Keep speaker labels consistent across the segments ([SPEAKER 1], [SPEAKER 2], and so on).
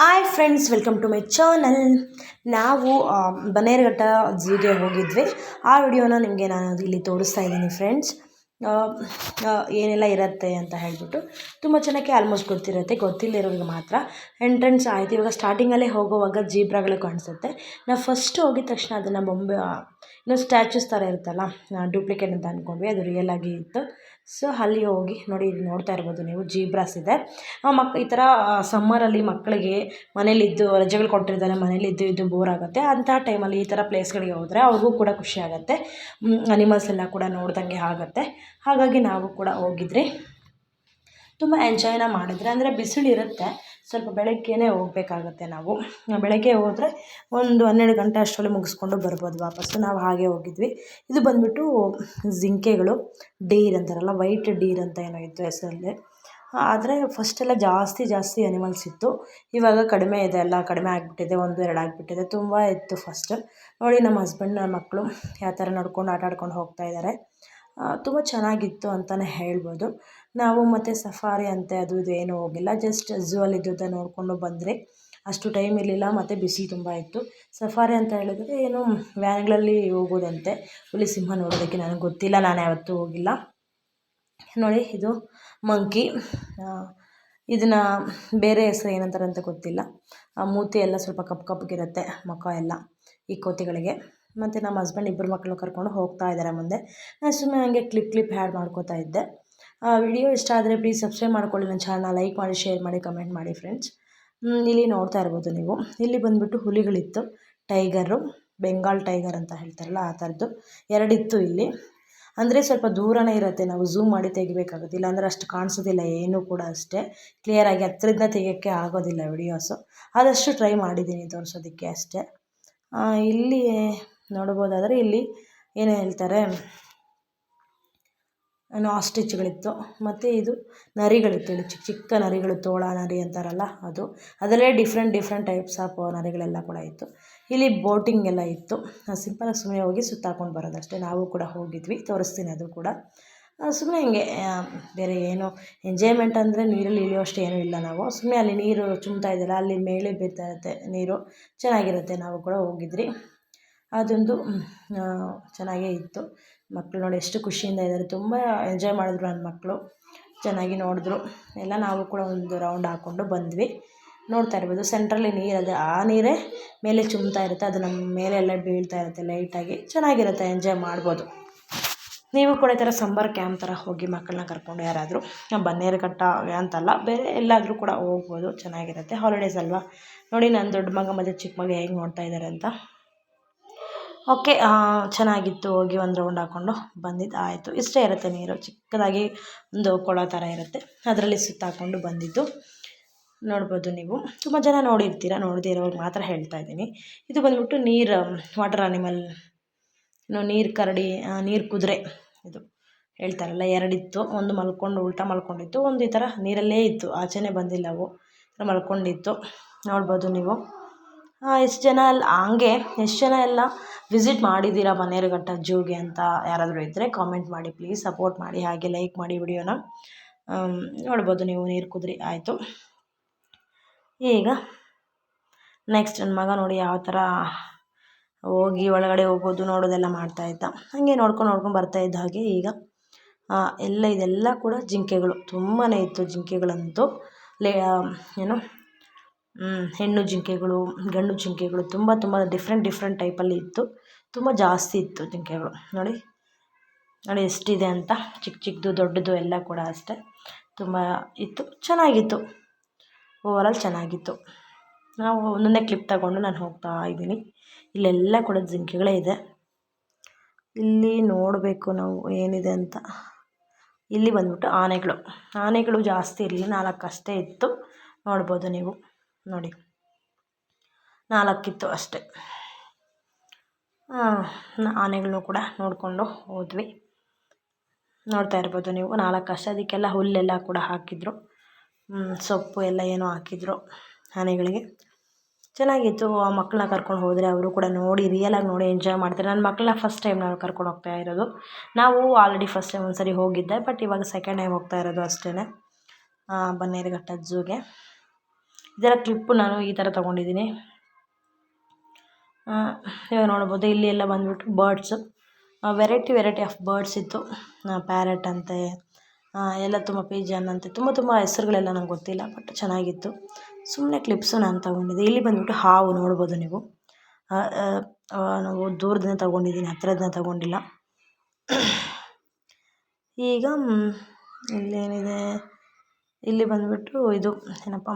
[SPEAKER 1] Hi friends welcome to my channel ನಾವು ಬನೇರ್ಘಟ್ಟ ಝೂಗೆ ಹೋಗಿದ್ವಿ. ಆ ವಿಡಿಯೋನ ನಿಮಗೆ ನಾನು ಇಲ್ಲಿ ತೋರಿಸ್ತಾ ಇದ್ದೀನಿ ಫ್ರೆಂಡ್ಸ್ ಏನೆಲ್ಲ ಇರುತ್ತೆ ಅಂತ ಹೇಳಿಬಿಟ್ಟು ತುಂಬ ಚೆನ್ನಾಗಿ ಆಲ್ಮೋಸ್ಟ್ ಗೊತ್ತಿರುತ್ತೆ, ಗೊತ್ತಿಲ್ಲದಿರೋರಿಗೆ ಮಾತ್ರ. ಎಂಟ್ರೆನ್ಸ್ ಆಯಿತು. ಇವಾಗ ಸ್ಟಾರ್ಟಿಂಗಲ್ಲೇ ಹೋಗುವಾಗ ಜೀಬ್ರಾಗಳೇ ಕಾಣಿಸುತ್ತೆ. ನಾವು ಫಸ್ಟ್ ಹೋಗಿದ ತಕ್ಷಣ ಅದನ್ನು ಬೊಂಬೆ ಇನ್ನೂ ಸ್ಟ್ಯಾಚ್ಯೂಸ್ ಥರ ಇರುತ್ತಲ್ಲ ಡೂಪ್ಲಿಕೇಟ್ ಅಂತ ಅಂದ್ಕೊಂಡ್ವಿ ಅದು ರಿಯಲ್ ಆಗಿ ಇತ್ತು. ಸೊ ಅಲ್ಲಿ ಹೋಗಿ ನೋಡಿ, ಇದು ನೋಡ್ತಾ ಇರ್ಬೋದು ನೀವು ಜೀಬ್ರಾಸ್ ಇದೆ. ಮಕ್, ಈ ಥರ ಸಮ್ಮರಲ್ಲಿ ಮಕ್ಕಳಿಗೆ ಮನೇಲಿದ್ದು ರಜೆಗಳು ಕೊಟ್ಟಿರ್ತಾರೆ ಮನೇಲಿದ್ದು ಇದ್ದು ಬೋರ್ ಆಗುತ್ತೆ. ಅಂಥ ಟೈಮಲ್ಲಿ ಈ ಥರ ಪ್ಲೇಸ್ಗಳಿಗೆ ಹೋದರೆ ಅವ್ರಿಗೂ ಕೂಡ ಖುಷಿ ಆಗುತ್ತೆ. ಅನಿಮಲ್ಸ್ ಎಲ್ಲ ಕೂಡ ನೋಡ್ದಂಗೆ ಆಗುತ್ತೆ. ಹಾಗಾಗಿ ನಾವು ಕೂಡ ಹೋಗಿದ್ರಿ. ತುಂಬ ಎಂಜಾಯ್ನ ಮಾಡಿದ್ರೆ. ಅಂದರೆ ಬಿಸಿಲು ಇರುತ್ತೆ ಸ್ವಲ್ಪ ಬೆಳಗ್ಗೆನೇ ಹೋಗಬೇಕಾಗತ್ತೆ ನಾವು. ಬೆಳಗ್ಗೆ ಹೋದರೆ ಒಂದು ಹನ್ನೆರಡು ಗಂಟೆ ಅಷ್ಟರಲ್ಲಿ ಮುಗಿಸ್ಕೊಂಡು ಬರ್ಬೋದು ವಾಪಸ್ಸು. ನಾವು ಹಾಗೆ ಹೋಗಿದ್ವಿ. ಇದು ಬಂದುಬಿಟ್ಟು ಜಿಂಕೆಗಳು, ಡೀರ್ ಅಂತಾರಲ್ಲ, ವೈಟ್ ಡೀರ್ ಅಂತ ಏನೋ ಇತ್ತು ಹೆಸರಲ್ಲಿ. ಆದರೆ ಫಸ್ಟೆಲ್ಲ ಜಾಸ್ತಿ ಜಾಸ್ತಿ ಅನಿಮಲ್ಸ್ ಇತ್ತು. ಇವಾಗ ಕಡಿಮೆ ಇದೆ ಎಲ್ಲ. ಕಡಿಮೆ ಆಗಿಬಿಟ್ಟಿದೆ. ಒಂದು, ಎರಡು ಆಗಿಬಿಟ್ಟಿದೆ. ತುಂಬ ಇತ್ತು ಫಸ್ಟ್ ನೋಡಿ ನಮ್ಮ ಹಸ್ಬೆಂಡ್ನ ಮಕ್ಕಳು ಯಾವ ಥರ ನಡ್ಕೊಂಡು, ಆಟ ಆಡ್ಕೊಂಡು ಹೋಗ್ತಾ ಇದ್ದಾರೆ. ತುಂಬ ಚೆನ್ನಾಗಿತ್ತು ಅಂತಲೇ ಹೇಳ್ಬೋದು. ನಾವು ಮತ್ತು ಸಫಾರಿ ಅಂತೆ, ಅದು ಇದು ಏನೂ ಹೋಗಿಲ್ಲ. ಜಸ್ಟ್ ಝೂ ಅಲ್ಲಿ ನೋಡಿಕೊಂಡು ಬಂದರೆ ಅಷ್ಟು ಟೈಮ್ ಇರಲಿಲ್ಲ, ಮತ್ತು ಬಿಸಿಲು ತುಂಬ ಇತ್ತು. ಸಫಾರಿ ಅಂತ ಹೇಳಿದ್ರೆ ಏನು ವ್ಯಾನ್ಗಳಲ್ಲಿ ಹೋಗೋದಂತೆ. ಹುಲಿ ಸಿಂಹ ನೋಡೋದಕ್ಕೆ ನನಗೆ ಗೊತ್ತಿಲ್ಲ, ನಾನು ಯಾವತ್ತೂ ಹೋಗಿಲ್ಲ. ನೋಡಿ, ಇದು ಮಂಕಿ. ಇದನ್ನು ಬೇರೆ ಹೆಸ್ರು ಏನಂತಾರೆ ಅಂತ ಗೊತ್ತಿಲ್ಲ. ಆ, ಮೂತಿ ಎಲ್ಲ ಸ್ವಲ್ಪ ಕಪ್ಪು ಕಪ್ಪಗಿರುತ್ತೆ ಮುಖ ಎಲ್ಲ ಈ ಕೋತಿಗಳಿಗೆ. ಮತ್ತು ನಮ್ಮ ಹಸ್ಬೆಂಡ್ ಇಬ್ಬರು ಮಕ್ಕಳು ಕರ್ಕೊಂಡು ಹೋಗ್ತಾ ಇದ್ದಾರೆ ಮುಂದೆ. ನಾನು ಸುಮ್ಮನೆ ಹಂಗೆ ಕ್ಲಿಪ್ ಕ್ಲಿಪ್ ಆ್ಯಡ್ ಮಾಡ್ಕೋತಾ ಇದ್ದೆ. ವಿಡಿಯೋ ಇಷ್ಟ ಆದರೆ ಪ್ಲೀಸ್ ಸಬ್ಸ್ಕ್ರೈಬ್ ಮಾಡ್ಕೊಳ್ಳಿ ನನ್ನ ಚಾನಲ್ನ ಲೈಕ್ ಮಾಡಿ ಶೇರ್ ಮಾಡಿ ಕಮೆಂಟ್ ಮಾಡಿ ಫ್ರೆಂಡ್ಸ್ ಇಲ್ಲಿ ನೋಡ್ತಾ ಇರ್ಬೋದು ನೀವು. ಇಲ್ಲಿ ಬಂದುಬಿಟ್ಟು ಹುಲಿಗಳಿತ್ತು. ಟೈಗರು ಬೆಂಗಾಲ್ ಟೈಗರ್ ಅಂತ ಹೇಳ್ತಾರಲ್ಲ, ಆ ಥರದ್ದು ಎರಡಿತ್ತು ಇಲ್ಲಿ. ಅಂದರೆ ಸ್ವಲ್ಪ ದೂರನೇ ಇರುತ್ತೆ. ನಾವು ಝೂಮ್ ಮಾಡಿ ತೆಗಿಬೇಕಾಗುತ್ತೆ ಇಲ್ಲಾಂದರೆ ಅಷ್ಟು ಕಾಣಿಸೋದಿಲ್ಲ, ಏನೂ ಕೂಡ ಅಷ್ಟೇ. ಕ್ಲಿಯರಾಗಿ ಹತ್ರದಿಂದ ತೆಗಿಯೋಕ್ಕೆ ಆಗೋದಿಲ್ಲ ವಿಡಿಯೋಸು ಆದಷ್ಟು ಟ್ರೈ ಮಾಡಿದ್ದೀನಿ, ತೋರಿಸೋದಕ್ಕೆ ಅಷ್ಟೇ. ಇಲ್ಲಿ ನೋಡ್ಬೋದಾದರೆ ಇಲ್ಲಿ ಏನು ಹೇಳ್ತಾರೆ? ಏನು ಆಸ್ಟಿಚ್ಗಳಿತ್ತು ಮತ್ತು ಇದು ನರಿಗಳಿತ್ತು. ಇಲ್ಲಿ ಚಿಕ್ಕ ಚಿಕ್ಕ ನರಿಗಳು, ತೋಳ ನರಿ ಅಂತಾರಲ್ಲ ಅದು. ಅದರಲ್ಲೇ ಡಿಫ್ರೆಂಟ್ ಡಿಫ್ರೆಂಟ್ ಟೈಪ್ಸ್ ಆಫ್ ನರಿಗಳೆಲ್ಲ ಕೂಡ ಇತ್ತು. ಇಲ್ಲಿ ಬೋಟಿಂಗ್ ಎಲ್ಲ ಇತ್ತು. ಸಿಂಪಲಾಗಿ ಸುಮ್ಮನೆ ಹೋಗಿ ಸುತ್ತಾಕೊಂಡು ಬರೋದಷ್ಟೇ. ನಾವು ಕೂಡ ಹೋಗಿದ್ವಿ. ತೋರಿಸ್ತೀನಿ ಅದು ಕೂಡ. ಸುಮ್ಮನೆ ಹಿಂಗೆ ಬೇರೆ ಏನು ಎಂಜಾಯ್ಮೆಂಟ್ ಅಂದರೆ ನೀರಲ್ಲಿ ಇಳಿಯೋಷ್ಟು ಏನೂ ಇಲ್ಲ ನಾವು. ಸುಮ್ಮನೆ ಅಲ್ಲಿ ನೀರು ಚುಮ್ತಾ ಇದೆಯಲ್ಲ ಅಲ್ಲಿ ಮೇಲೆ ಬೀಳ್ತಾ ನೀರು. ಚೆನ್ನಾಗಿರುತ್ತೆ. ನಾವು ಕೂಡ ಹೋಗಿದ್ರಿ ಅದೊಂದು ಚೆನ್ನಾಗೇ ಇತ್ತು. ಮಕ್ಕಳು ನೋಡಿ ಎಷ್ಟು ಖುಷಿಯಿಂದ ಇದ್ದಾರೆ. ತುಂಬ ಎಂಜಾಯ್ ಮಾಡಿದ್ರು ನನ್ನ ಮಕ್ಕಳು ಚೆನ್ನಾಗಿ ನೋಡಿದ್ರು. ಎಲ್ಲ ನಾವು ಕೂಡ ಒಂದು ರೌಂಡ್ ಹಾಕ್ಕೊಂಡು ಬಂದ್ವಿ. ನೋಡ್ತಾ ಇರ್ಬೋದು ಸೆಂಟ್ರಲ್ಲಿ ನೀರದೆ ಆ ನೀರೇ ಮೇಲೆ ಚುಮ್ತಾ ಇರುತ್ತೆ. ಅದು ನಮ್ಮ ಮೇಲೆ ಎಲ್ಲ ಬೀಳ್ತಾ ಇರುತ್ತೆ ಲೈಟಾಗಿ ಚೆನ್ನಾಗಿರುತ್ತೆ ಎಂಜಾಯ್ ಮಾಡ್ಬೋದು. ನೀವು ಕೂಡ ಈ ಥರ ಸಂಬರ್ ಕ್ಯಾಂಪ್ ಥರ ಹೋಗಿ ಮಕ್ಕಳನ್ನ ಕರ್ಕೊಂಡು ಯಾರಾದರೂ ಬನ್ನೇರುಘಟ್ಟ ಅಂತಲ್ಲ, ಬೇರೆ ಎಲ್ಲಾದರೂ ಕೂಡ ಹೋಗ್ಬೋದು. ಚೆನ್ನಾಗಿರುತ್ತೆ. ಹಾಲಿಡೇಸ್ ಅಲ್ವಾ? ನೋಡಿ ನನ್ನ ದೊಡ್ಡ ಮಗ ಮತ್ತು ಚಿಕ್ಕ ಮಗ ಹೇಗೆ ನೋಡ್ತಾ ಇದ್ದಾರೆ ಅಂತ. ಓಕೆ ಚೆನ್ನಾಗಿತ್ತು. ಹೋಗಿ ಒಂದು ರೌಂಡ್ ಹಾಕ್ಕೊಂಡು ಬಂದಿದ್ದು ಆಯಿತು. ಇಷ್ಟೇ ಇರುತ್ತೆ ನೀರು. ಚಿಕ್ಕದಾಗಿ ಒಂದು ಕೊಳ ಥರ ಇರುತ್ತೆ. ಅದರಲ್ಲಿ ಸುತ್ತಾಕ್ಕೊಂಡು ಬಂದಿದ್ದು. ನೋಡ್ಬೋದು ನೀವು. ತುಂಬ ಜನ ನೋಡಿರ್ತೀರ, ನೋಡದೇ ಇರೋರಿಗೆ ಮಾತ್ರ ಹೇಳ್ತಾ ಇದ್ದೀನಿ. ಇದು ಬಂದ್ಬಿಟ್ಟು ನೀರು ವಾಟರ್ ಇನ್ನು ನೀರು ಕರಡಿ ನೀರು ಕುದುರೆ. ಇದು ಹೇಳ್ತಾರಲ್ಲ, ಎರಡಿತ್ತು. ಒಂದು ಮಲ್ಕೊಂಡು, ಉಲ್ಟಾ ಮಲ್ಕೊಂಡಿತ್ತು. ಒಂದು ಈ ಥರ ನೀರಲ್ಲೇ ಇತ್ತು. ಆಚೆನೇ ಬಂದಿಲ್ಲ ಅವು. ಮಲ್ಕೊಂಡಿತ್ತು. ನೋಡ್ಬೋದು ನೀವು. ಎಷ್ಟು ಜನ ಅಲ್ಲಿ ಹಂಗೆ, ಎಷ್ಟು ಜನ ಎಲ್ಲ ವಿಸಿಟ್ ಮಾಡಿದ್ದೀರ ಬನ್ನೇರುಘಟ್ಟ ಜೂಗೆ ಅಂತ ಯಾರಾದರೂ ಇದ್ದರೆ ಕಾಮೆಂಟ್ ಮಾಡಿ ಪ್ಲೀಸ್ ಸಪೋರ್ಟ್ ಮಾಡಿ, ಹಾಗೆ ಲೈಕ್ ಮಾಡಿ ವಿಡಿಯೋನ. ನೋಡ್ಬೋದು ನೀವು ನೀರು ಕುದ್ರಿ, ಆಯಿತು. ಈಗ ನೆಕ್ಸ್ಟ್ ನನ್ನ ಮಗ ನೋಡಿ ಯಾವ ಥರ ಹೋಗಿ ಒಳಗಡೆ ಹೋಗೋದು ನೋಡೋದೆಲ್ಲ ಮಾಡ್ತಾ ಇದ್ದ. ಹಾಗೆ ನೋಡ್ಕೊಂಡು ನೋಡ್ಕೊಂಡು ಬರ್ತಾ ಇದ್ದ ಹಾಗೆ ಈಗ ಎಲ್ಲ ಇದೆಲ್ಲ ಕೂಡ ಜಿಂಕೆಗಳು. ತುಂಬಾ ಇತ್ತು ಜಿಂಕೆಗಳಂತೂ. ಲೇ ಏನು ಹೆಣ್ಣು ಜಿಂಕೆಗಳು, ಗಂಡು ಜಿಂಕೆಗಳು ತುಂಬ ತುಂಬ ಡಿಫ್ರೆಂಟ್ ಡಿಫ್ರೆಂಟ್ ಟೈಪಲ್ಲಿ ಇತ್ತು. ತುಂಬ ಜಾಸ್ತಿ ಇತ್ತು ಜಿಂಕೆಗಳು. ನೋಡಿ ನೋಡಿ ಎಷ್ಟಿದೆ ಅಂತ. ಚಿಕ್ಕ ಚಿಕ್ಕದು ದೊಡ್ಡದು ಎಲ್ಲ ಕೂಡ ಅಷ್ಟೇ. ತುಂಬ ಇತ್ತು. ಚೆನ್ನಾಗಿತ್ತು. ಓವರಾಲ್ ಚೆನ್ನಾಗಿತ್ತು. ನಾವು ಒಂದೊಂದೇ ಕ್ಲಿಪ್ ತಗೊಂಡು ನಾನು ಹೋಗ್ತಾ ಇದ್ದೀನಿ. ಇಲ್ಲೆಲ್ಲ ಕೂಡ ಜಿಂಕೆಗಳೇ ಇದೆ. ಇಲ್ಲಿ ನೋಡಬೇಕು ನಾವು ಏನಿದೆ ಅಂತ. ಇಲ್ಲಿ ಬಂದ್ಬಿಟ್ಟು ಆನೆಗಳು. ಆನೆಗಳು ಜಾಸ್ತಿ ಇರಲಿ ನಾಲ್ಕು ಅಷ್ಟೇ ಇತ್ತು. ನೋಡ್ಬೋದು ನೀವು. ನೋಡಿ. ನಾಲ್ಕಿತ್ತು ಅಷ್ಟೇ. ಆನೆಗಳನ್ನು ಕೂಡ ನೋಡಿಕೊಂಡು ಹೋದ್ವಿ. ನೋಡ್ತಾ ಇರ್ಬೋದು ನೀವು, ನಾಲ್ಕು ಅಷ್ಟೇ. ಅದಕ್ಕೆಲ್ಲ ಹುಲ್ಲೆಲ್ಲ ಕೂಡ ಹಾಕಿದ್ರು. ಸೊಪ್ಪು ಎಲ್ಲ ಏನೋ ಹಾಕಿದ್ರು ಆನೆಗಳಿಗೆ. ಚೆನ್ನಾಗಿತ್ತು. ಆ ಮಕ್ಕಳನ್ನ ಕರ್ಕೊಂಡು ಹೋದರೆ ಅವರು ಕೂಡ ನೋಡಿ ರಿಯಲಾಗಿ ನೋಡಿ ಎಂಜಾಯ್ ಮಾಡ್ತಾರೆ. ನನ್ನ ಮಕ್ಕಳನ್ನ ಫಸ್ಟ್ ಟೈಮ್ ನಾವು ಕರ್ಕೊಂಡು ಹೋಗ್ತಾ ಇರೋದು. ನಾವು ಆಲ್ರೆಡಿ ಫಸ್ಟ್ ಟೈಮ್ ಒಂದು ಸರಿ ಹೋಗಿದ್ದೆ ಬಟ್ ಇವಾಗ ಸೆಕೆಂಡ್ ಟೈಮ್ ಹೋಗ್ತಾ ಇರೋದು ಅಷ್ಟೇ ಬನ್ನೇರುಘಟ್ಟ ಝೂಗೆ. ಇದರ ಕ್ಲಿಪ್ಪು ನಾನು ಈ ಥರ ತೊಗೊಂಡಿದ್ದೀನಿ. ನೀವು ನೋಡ್ಬೋದು, ಇಲ್ಲಿ ಎಲ್ಲ ಬಂದುಬಿಟ್ಟು birds variety variety of birds ಇತ್ತು. ಪ್ಯಾರೆಟ್ ಅಂತೆ ಎಲ್ಲ ತುಂಬ ಪಿಜನ್ ಅಂತೆ, ತುಂಬ ತುಂಬ ಹೆಸರುಗಳೆಲ್ಲ ನಂಗೆ ಗೊತ್ತಿಲ್ಲ ಬಟ್ ಚೆನ್ನಾಗಿತ್ತು. ಸುಮ್ಮನೆ ಕ್ಲಿಪ್ಸು ನಾನು ತೊಗೊಂಡಿದ್ದೆ. ಇಲ್ಲಿ ಬಂದುಬಿಟ್ಟು ಹಾವು ನೋಡ್ಬೋದು ನೀವು. ನಾವು ದೂರದಿಂದ ತೊಗೊಂಡಿದ್ದೀನಿ ಹತ್ರದಿಂದ ತೊಗೊಂಡಿಲ್ಲ. ಈಗ ಇಲ್ಲೇನಿದೆ, ಇಲ್ಲಿ ಬಂದುಬಿಟ್ಟು ಇದು, ಏನಪ್ಪ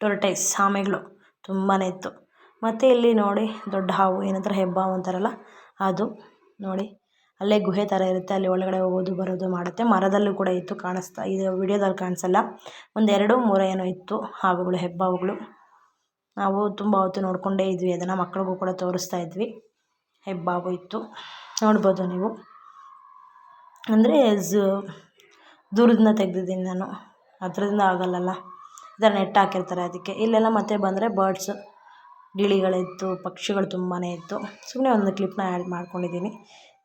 [SPEAKER 1] ಟೊರಟೈಸ್ ಆಮೆಗಳು ತುಂಬಾ ಇತ್ತು. ಮತ್ತು ಇಲ್ಲಿ ನೋಡಿ ದೊಡ್ಡ ಹಾವು, ಏನಂತಾರೆ, ಹೆಬ್ಬಾವು ಅಂತಾರಲ್ಲ, ಅದು ನೋಡಿ ಅಲ್ಲೇ ಗುಹೆ ಥರ ಇರುತ್ತೆ. ಅಲ್ಲಿ ಒಳಗಡೆ ಹೋಗೋದು, ಬರೋದು, ಮಾಡುತ್ತೆ. ಮರದಲ್ಲೂ ಕೂಡ ಇತ್ತು ಕಾಣಿಸ್ತಾ ಇದು ವಿಡಿಯೋದಲ್ಲಿ ಕಾಣಿಸಲ್ಲ. ಒಂದು ಎರಡು, ಮೂರು ಏನೋ ಇತ್ತು ಹಾವುಗಳು, ಹೆಬ್ಬಾವುಗಳು. ನಾವು ತುಂಬ ಹೊತ್ತು ನೋಡಿಕೊಂಡೇ ಇದ್ವಿ, ಅದನ್ನು ಮಕ್ಳಿಗೂ ಕೂಡ ತೋರಿಸ್ತಾ ಇದ್ವಿ. ಹೆಬ್ಬಾವು ಇತ್ತು. ನೋಡ್ಬೋದು ನೀವು. ಅಂದರೆ ಝೂ, ದೂರದಿಂದ ತೆಗ್ದಿದ್ದೀನಿ ನಾನು. ಹತ್ರದಿಂದ ಆಗಲ್ಲಲ್ಲ? ಇದರ ನೆಟ್ ಹಾಕಿರ್ತಾರೆ ಅದಕ್ಕೆ. ಇಲ್ಲೆಲ್ಲ ಮತ್ತೆ ಬಂದರೆ ಬರ್ಡ್ಸ್ ಗಿಳಿಗಳಿತ್ತು, ಪಕ್ಷಿಗಳು ತುಂಬಾ ಇತ್ತು. ಸುಮ್ಮನೆ ಒಂದು ಕ್ಲಿಪ್ನ ಆ್ಯಡ್ ಮಾಡ್ಕೊಂಡಿದ್ದೀನಿ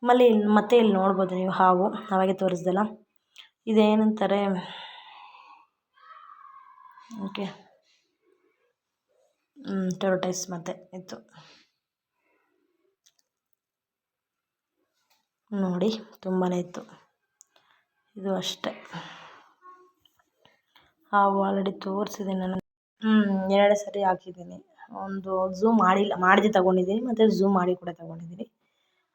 [SPEAKER 1] ಮಲ್ಲಿ ಮತ್ತೆ ಇಲ್ಲಿ ನೋಡ್ಬೋದು ನೀವು ಹಾವು ಅವಾಗೆ ತೋರಿಸ್ದಲ್ಲ. ಇದೇನಂತಾರೆ? ಓಕೆ. ಟೊರಟೈಸ್ ಮತ್ತೆ ಇತ್ತು. ನೋಡಿ ತುಂಬಾ ಇತ್ತು. ಇದು ಅಷ್ಟೇ. ಆಲ್ರೆಡಿ ತೋರ್ಸಿದ್ದೀನಿ ನಾನು. ಎರಡು ಸರಿ ಹಾಕಿದ್ದೀನಿ. ಒಂದು ಝೂಮ್ ಮಾಡಿಲ್ಲ, ಮಾಡದೆ ತಗೊಂಡಿದ್ದೀನಿ, ಮತ್ತು ಝೂಮ್ ಮಾಡಿ ಕೂಡ ತಗೊಂಡಿದ್ದೀನಿ.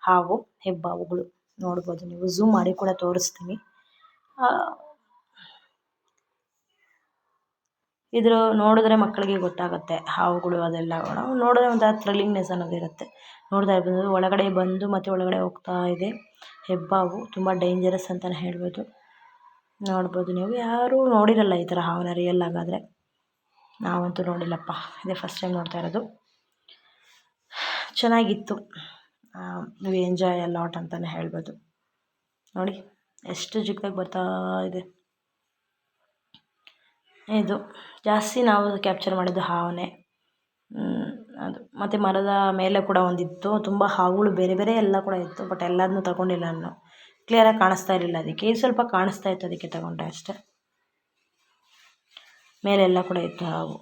[SPEAKER 1] ಹಾವು, ಹೆಬ್ಬಾವುಗಳು ನೋಡ್ಬೋದು ನೀವು. ಝೂಮ್ ಮಾಡಿ ಕೂಡ ತೋರಿಸ್ತೀನಿ. ಇದ್ರ ನೋಡಿದ್ರೆ ಮಕ್ಕಳಿಗೆ ಗೊತ್ತಾಗುತ್ತೆ, ಹಾವುಗಳು ಅದೆಲ್ಲ ನೋಡಿದ್ರೆ ಒಂಥರ ಥ್ರಿಲ್ಲಿಂಗ್ನೆಸ್ ಅನ್ನೋದು ಇರುತ್ತೆ. ನೋಡ್ತಾ ಇರ್ಬೋದು. ಒಳಗಡೆ ಬಂದು ಮತ್ತೆ ಒಳಗಡೆ ಹೋಗ್ತಾ ಇದೆ. ಹೆಬ್ಬಾವು ತುಂಬ ಡೇಂಜರಸ್ ಅಂತಲೇ ಹೇಳ್ಬೋದು. ನೋಡ್ಬೋದು ನೀವು. ಯಾರೂ ನೋಡಿರಲ್ಲ ಈ ಥರ ಹಾವನ್ನ ರಿಯಲ್ ಆಗಾದರೆ. ನಾವಂತೂ ನೋಡಿಲ್ಲಪ್ಪ. ಇದೇ ಫಸ್ಟ್ ಟೈಮ್ ನೋಡ್ತಾ ಇರೋದು. ಚೆನ್ನಾಗಿತ್ತು. ವಿ ಎಂಜಾಯ್ ಅ ಲಾಟ್ ಅಂತಲೇ ಹೇಳ್ಬೋದು. ನೋಡಿ, ಎಷ್ಟು ಚಿಕ್ಕದಾಗಿ ಬರ್ತಾ ಇದೆ. ಇದು, ಜಾಸ್ತಿ ನಾವು ಕ್ಯಾಪ್ಚರ್ ಮಾಡಿದ್ದು ಹಾವನೆ. ಅದು. ಮತ್ತು ಮರದ ಮೇಲೆ ಕೂಡ ಒಂದಿತ್ತು. ತುಂಬ ಹಾವುಗಳು ಬೇರೆ ಬೇರೆ ಎಲ್ಲ ಕೂಡ ಇತ್ತು ಬಟ್ ಎಲ್ಲದನ್ನೂ ತಗೊಂಡಿಲ್ಲ ನಾನು. ಕ್ಲಿಯರಾಗಿ ಕಾಣಿಸ್ತಾ ಇರಲಿಲ್ಲ ಅದಕ್ಕೆ. ಇದು ಸ್ವಲ್ಪ ಕಾಣಿಸ್ತಾ ಇತ್ತು ಅದಕ್ಕೆ ತಗೊಂಡೆ ಅಷ್ಟೆ. ಮೇಲೆಲ್ಲ ಕೂಡ ಇತ್ತು ಹಾವು.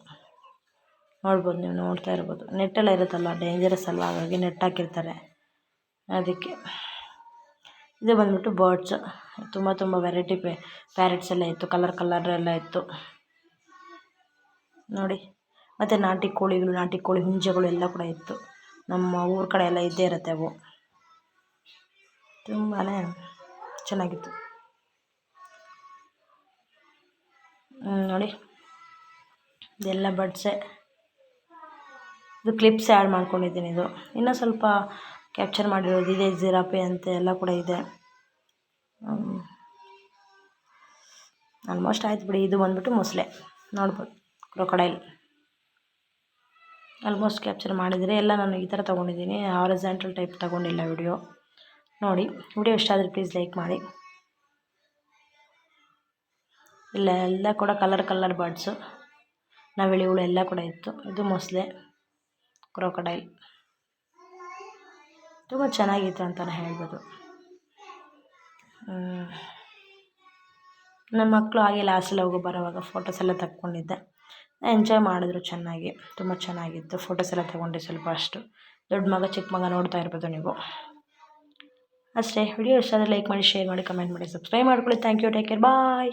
[SPEAKER 1] ನೋಡ್ಬೋದು ನೀವು, ನೋಡ್ತಾ ಇರ್ಬೋದು. ನೆಟ್ಟೆಲ್ಲ ಇರುತ್ತಲ್ಲ ಡೇಂಜರಸ್ ಅಲ್ಲ ಹಾಗಾಗಿ ನೆಟ್ ಹಾಕಿರ್ತಾರೆ. ಅದಕ್ಕೆ. ಇದು ಬಂದುಬಿಟ್ಟು ಬರ್ಡ್ಸ್ ತುಂಬ ತುಂಬ ವೆರೈಟಿ ಪೇ ಪ್ಯಾರೆಟ್ಸ್ ಎಲ್ಲ ಇತ್ತು. ಕಲರ್ ಕಲರ್ ಎಲ್ಲ ಇತ್ತು. ನೋಡಿ. ಮತ್ತು ನಾಟಿ ಕೋಳಿಗಳು, ನಾಟಿ ಕೋಳಿ ಹುಂಜಗಳು ಎಲ್ಲ ಕೂಡ ಇತ್ತು. ನಮ್ಮ ಊರ ಕಡೆ ಎಲ್ಲ ಇದ್ದೇ ಇರುತ್ತೆ ಅವು. ತುಂಬಾ ಚೆನ್ನಾಗಿತ್ತು. ನೋಡಿ. ಇದೆಲ್ಲ ಬಡ್ಸೆ ಇದು ಕ್ಲಿಪ್ಸ್ ಆ್ಯಡ್ ಮಾಡ್ಕೊಂಡಿದ್ದೀನಿ ಇದು. ಇನ್ನೂ ಸ್ವಲ್ಪ ಕ್ಯಾಪ್ಚರ್ ಮಾಡಿರೋದು ಇದೆ ಜಿರಾಪೆ ಅಂತ ಎಲ್ಲ ಕೂಡ ಇದೆ. ಆಲ್ಮೋಸ್ಟ್ ಆಯ್ತು ಬಿಡಿ, ಇದು ಬಂದ್ಬಿಟ್ಟು ಮೊಸಳೆ. ನೋಡ್ಬೋದು ಕ್ರೊಕಡೈಲ್ ಆಲ್ಮೋಸ್ಟ್ ಕ್ಯಾಪ್ಚರ್ ಮಾಡಿದರೆ ಎಲ್ಲ ನಾನು ಈ ಥರ ತೊಗೊಂಡಿದ್ದೀನಿ ಆರಿಜೆಂಟಲ್ ಟೈಪ್ ತೊಗೊಂಡಿಲ್ಲ ವಿಡಿಯೋ ನೋಡಿ, ವಿಡಿಯೋ ಇಷ್ಟ ಆದರೆ ಪ್ಲೀಸ್ ಲೈಕ್ ಮಾಡಿ. ಇಲ್ಲ, ಎಲ್ಲ ಕೂಡ ಕಲರ್ ಕಲರ್ ಬರ್ಡ್ಸು ನವಿಲಿ ಹುಳು ಎಲ್ಲ ಕೂಡ ಇತ್ತು. ಇದು ಮೊಸಳೆ ಕ್ರೋಕಡೈಲ್ ತುಂಬ ಚೆನ್ನಾಗಿತ್ತು ನಾನು ಹೇಳ್ಬೋದು. ನಮ್ಮ ಮಕ್ಕಳು ಹಾಗೆ ಲಾಸ್ಟಲ್ಲಿ ಹೋಗಿ ಬರೋವಾಗ ಫೋಟೋಸ್ ಎಲ್ಲ ತಕ್ಕೊಂಡಿದ್ದೆ. ಎಂಜಾಯ್ ಮಾಡಿದ್ರು ಚೆನ್ನಾಗಿ. ತುಂಬ ಚೆನ್ನಾಗಿತ್ತು. ಫೋಟೋಸ್ ಎಲ್ಲ ತಗೊಂಡೆ ಸ್ವಲ್ಪ ಅಷ್ಟು. ದೊಡ್ಡ ಮಗ, ಚಿಕ್ಕ ಮಗ ನೋಡ್ತಾ ಇರ್ಬೋದು ನೀವು. ಅಷ್ಟೇ ವಿಡಿಯೋ ಇಷ್ಟ ಆದರೆ ಲೈಕ್ ಮಾಡಿ ಶೇರ್ ಮಾಡಿ ಕಮೆಂಟ್ ಮಾಡಿ ಸಬ್ಸ್ಕ್ರೈಬ್ ಮಾಡ್ಕೊಳ್ಳಿ. Thank you take care bye